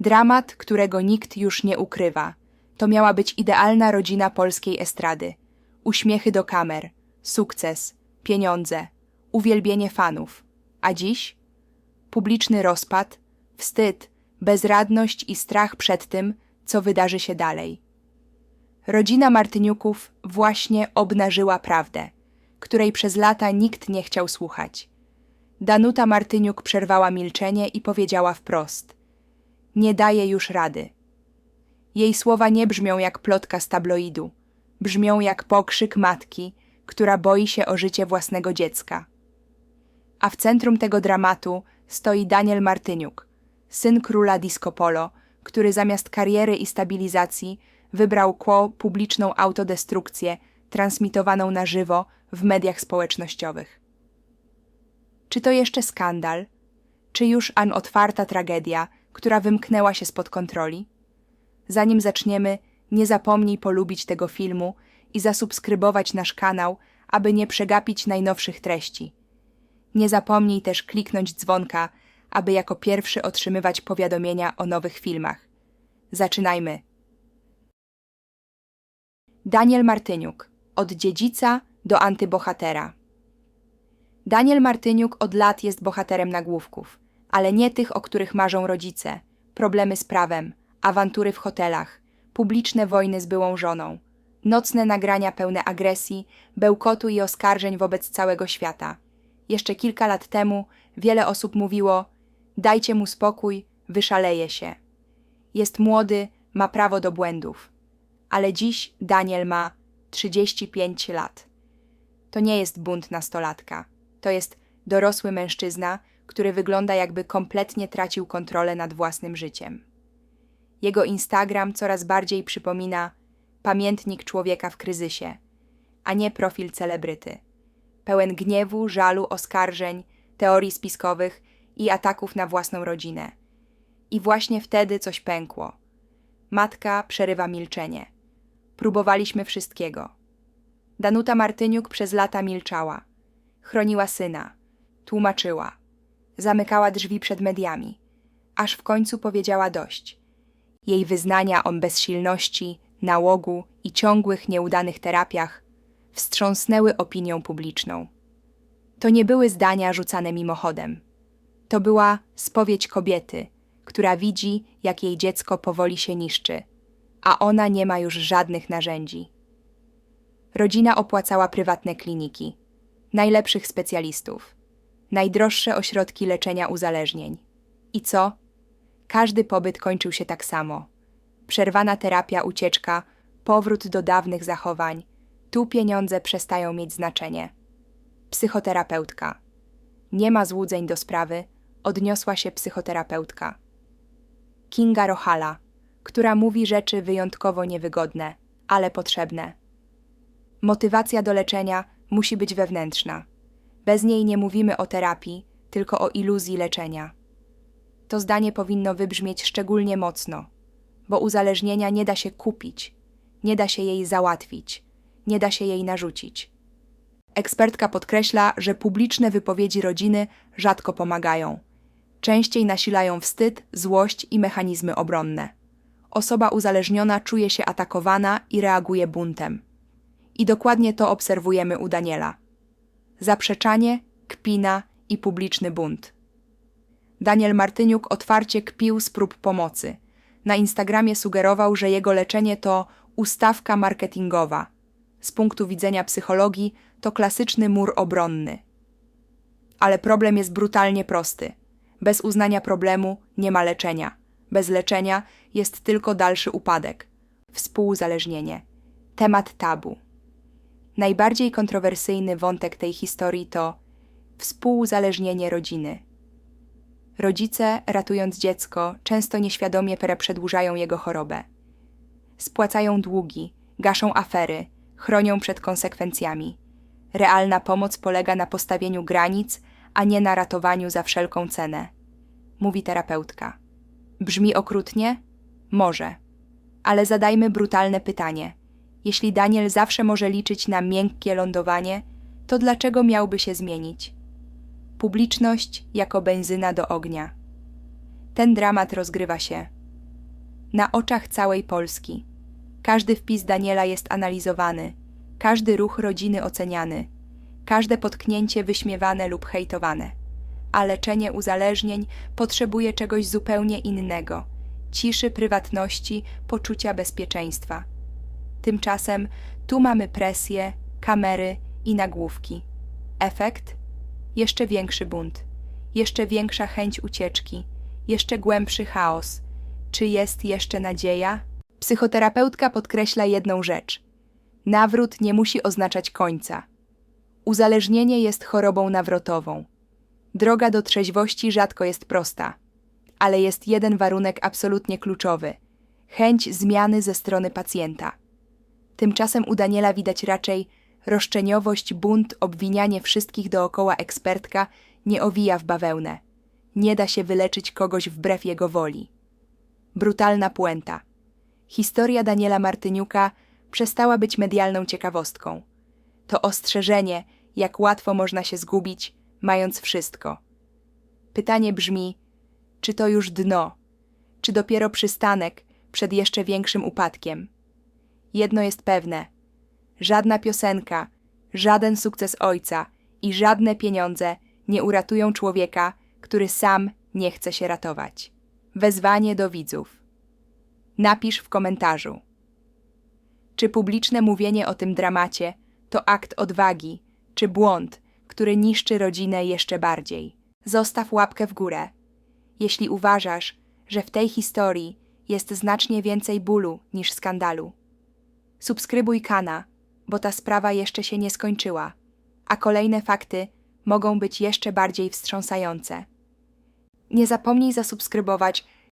Dramat, którego nikt już nie ukrywa. To miała być idealna rodzina polskiej estrady. Uśmiechy do kamer, sukces, pieniądze, uwielbienie fanów. A dziś? Publiczny rozpad, wstyd, bezradność i strach przed tym, co wydarzy się dalej. Rodzina Martyniuków właśnie obnażyła prawdę, której przez lata nikt nie chciał słuchać. Danuta Martyniuk przerwała milczenie i powiedziała wprost: Nie daje już rady. Jej słowa nie brzmią jak plotka z tabloidu, brzmią jak pokrzyk matki, która boi się o życie własnego dziecka. A w centrum tego dramatu stoi Daniel Martyniuk, syn króla disco polo, który zamiast kariery i stabilizacji wybrał kło publiczną autodestrukcję transmitowaną na żywo w mediach społecznościowych. Czy to jeszcze skandal? Czy już an otwarta tragedia, która wymknęła się spod kontroli? Zanim zaczniemy, nie zapomnij polubić tego filmu i zasubskrybować nasz kanał, aby nie przegapić najnowszych treści. Nie zapomnij też kliknąć dzwonka, aby jako pierwszy otrzymywać powiadomienia o nowych filmach. Zaczynajmy. Daniel Martyniuk od dziedzica do antybohatera. Daniel Martyniuk od lat jest bohaterem nagłówków, ale nie tych, o których marzą rodzice. Problemy z prawem, awantury w hotelach, publiczne wojny z byłą żoną, nocne nagrania pełne agresji, bełkotu i oskarżeń wobec całego świata. Jeszcze kilka lat temu wiele osób mówiło: Dajcie mu spokój, wyszaleje się. Jest młody, ma prawo do błędów. Ale dziś Daniel ma 35 lat. To nie jest bunt nastolatka. To jest dorosły mężczyzna, który wygląda jakby kompletnie tracił kontrolę nad własnym życiem. Jego Instagram coraz bardziej przypomina pamiętnik człowieka w kryzysie, a nie profil celebryty. Pełen gniewu, żalu, oskarżeń, teorii spiskowych i ataków na własną rodzinę. I właśnie wtedy coś pękło. Matka przerywa milczenie. Próbowaliśmy wszystkiego. Danuta Martyniuk przez lata milczała. Chroniła syna. Tłumaczyła. Zamykała drzwi przed mediami. Aż w końcu powiedziała dość. Jej wyznania o bezsilności, nałogu i ciągłych nieudanych terapiach wstrząsnęły opinią publiczną. To nie były zdania rzucane mimochodem. To była spowiedź kobiety, która widzi, jak jej dziecko powoli się niszczy, a ona nie ma już żadnych narzędzi. Rodzina opłacała prywatne kliniki, najlepszych specjalistów, najdroższe ośrodki leczenia uzależnień. I co? Każdy pobyt kończył się tak samo. Przerwana terapia, ucieczka, powrót do dawnych zachowań. Tu pieniądze przestają mieć znaczenie. Psychoterapeutka. Nie ma złudzeń do sprawy, odniosła się psychoterapeutka. Kinga Rohala, która mówi rzeczy wyjątkowo niewygodne, ale potrzebne. Motywacja do leczenia musi być wewnętrzna. Bez niej nie mówimy o terapii, tylko o iluzji leczenia. To zdanie powinno wybrzmieć szczególnie mocno, bo uzależnienia nie da się kupić, nie da się jej załatwić, nie da się jej narzucić. Ekspertka podkreśla, że publiczne wypowiedzi rodziny rzadko pomagają. Częściej nasilają wstyd, złość i mechanizmy obronne. Osoba uzależniona czuje się atakowana i reaguje buntem. I dokładnie to obserwujemy u Daniela. Zaprzeczanie, kpina i publiczny bunt. Daniel Martyniuk otwarcie kpił z prób pomocy. Na Instagramie sugerował, że jego leczenie to ustawka marketingowa. Z punktu widzenia psychologii to klasyczny mur obronny. Ale problem jest brutalnie prosty. Bez uznania problemu nie ma leczenia. Bez leczenia jest tylko dalszy upadek. Współuzależnienie. Temat tabu. Najbardziej kontrowersyjny wątek tej historii to współuzależnienie rodziny. Rodzice, ratując dziecko, często nieświadomie przedłużają jego chorobę. Spłacają długi, gaszą afery, chronią przed konsekwencjami. Realna pomoc polega na postawieniu granic, a nie na ratowaniu za wszelką cenę. Mówi terapeutka. Brzmi okrutnie? Może. Ale zadajmy brutalne pytanie. Jeśli Daniel zawsze może liczyć na miękkie lądowanie, to dlaczego miałby się zmienić? Publiczność jako benzyna do ognia. Ten dramat rozgrywa się na oczach całej Polski. Każdy wpis Daniela jest analizowany, każdy ruch rodziny oceniany, każde potknięcie wyśmiewane lub hejtowane. A leczenie uzależnień potrzebuje czegoś zupełnie innego ciszy, prywatności, poczucia bezpieczeństwa. Tymczasem tu mamy presję, kamery i nagłówki. Efekt? Jeszcze większy bunt, jeszcze większa chęć ucieczki, jeszcze głębszy chaos. Czy jest jeszcze nadzieja? Psychoterapeutka podkreśla jedną rzecz: nawrót nie musi oznaczać końca. Uzależnienie jest chorobą nawrotową. Droga do trzeźwości rzadko jest prosta, ale jest jeden warunek absolutnie kluczowy chęć zmiany ze strony pacjenta. Tymczasem u Daniela widać raczej roszczeniowość, bunt, obwinianie wszystkich dookoła ekspertka nie owija w bawełnę. Nie da się wyleczyć kogoś wbrew jego woli. Brutalna puenta. Historia Daniela Martyniuka przestała być medialną ciekawostką. To ostrzeżenie, jak łatwo można się zgubić, mając wszystko. Pytanie brzmi: czy to już dno? Czy dopiero przystanek przed jeszcze większym upadkiem? Jedno jest pewne: żadna piosenka, żaden sukces ojca i żadne pieniądze nie uratują człowieka, który sam nie chce się ratować. Wezwanie do widzów. Napisz w komentarzu. Czy publiczne mówienie o tym dramacie to akt odwagi, czy błąd, który niszczy rodzinę jeszcze bardziej? Zostaw łapkę w górę. Jeśli uważasz, że w tej historii jest znacznie więcej bólu niż skandalu. Subskrybuj kana, bo ta sprawa jeszcze się nie skończyła, a kolejne fakty mogą być jeszcze bardziej wstrząsające. Nie zapomnij zasubskrybować